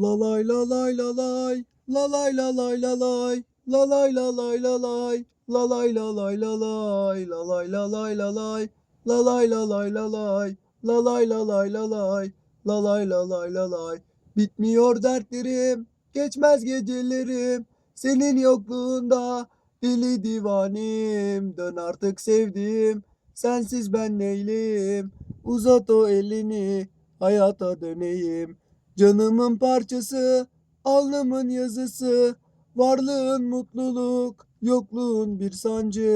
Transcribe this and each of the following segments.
La lay la lay la lay. La lay la lay la lay. La lay la lay la lay. La lay la lay la lay. La lay la lay la lay. La lay la lay la lay. La lay la lay la lay. La lay la lay la lay. Bitmiyor dertlerim. Geçmez gecelerim. Senin yokluğunda deli divanim. Dön artık sevdiğim. Sensiz ben neyleyim? Uzat o elini. Hayata döneyim. Canımın parçası, alnımın yazısı, varlığın mutluluk, yokluğun bir sancı.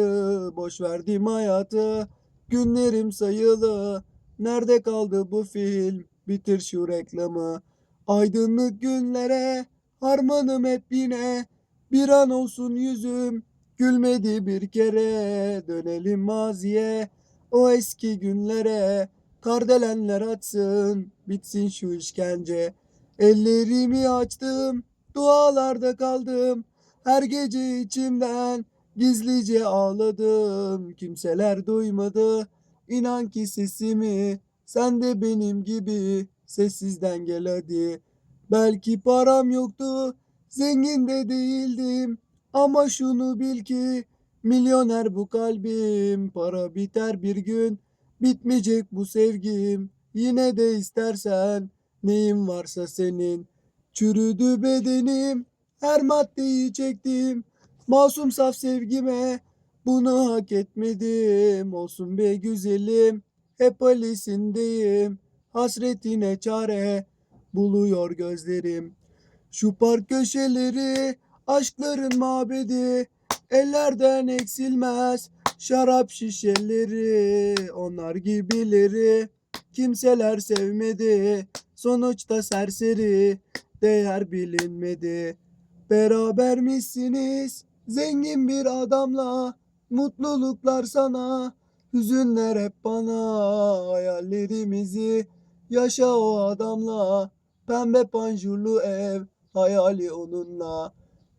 Boş verdim hayatı, günlerim sayılı. Nerede kaldı bu film? Bitir şu reklamı. Aydınlık günlere, harmanım hep yine. Bir an olsun yüzüm, gülmedi bir kere. Dönelim maziye, o eski günlere. Kardelenler açsın, bitsin şu işkence. Ellerimi açtım, dualarda kaldım. Her gece içimden gizlice ağladım. Kimseler duymadı, inan ki sesimi. Sen de benim gibi sessizden gel hadi. Belki param yoktu, zengin de değildim. Ama şunu bil ki milyoner bu kalbim. Para biter bir gün. Bitmeyecek bu sevgim. Yine de istersen neyin varsa senin. Çürüdü bedenim. Her maddeyi çektim. Masum saf sevgime bunu hak etmedim. Olsun be güzelim. Hep Alice'indeyim. Hasretine çare buluyor gözlerim. Şu park köşeleri aşkların mabedi. Ellerden eksilmez şarap şişeleri. Onlar gibileri kimseler sevmedi. Sonuçta serseri değer bilinmedi. Beraber misiniz zengin bir adamla? Mutluluklar sana, hüzünler hep bana. Hayallerimizi yaşa o adamla. Pembe panjurlu ev, hayali onunla.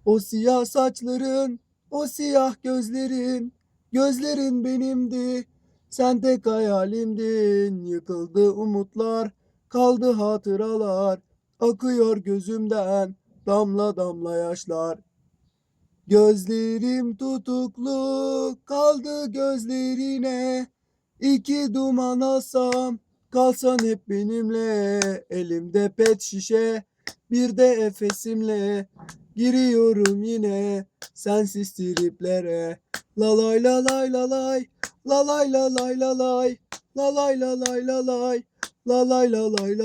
O siyah saçların, o siyah gözlerin, gözlerin benimdi. Sen tek hayalimdin. Yıkıldı umutlar, kaldı hatıralar. Akıyor gözümden damla damla yaşlar. Gözlerim tutuklu kaldı gözlerine. İki duman alsam kalsan hep benimle. Elimde pet şişe bir de efesimle. Giriyorum yine sensiz triplere. La lay la lay la lay. La lay la lay la lay. La lay la lay la lay. La lay la lay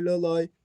la lay.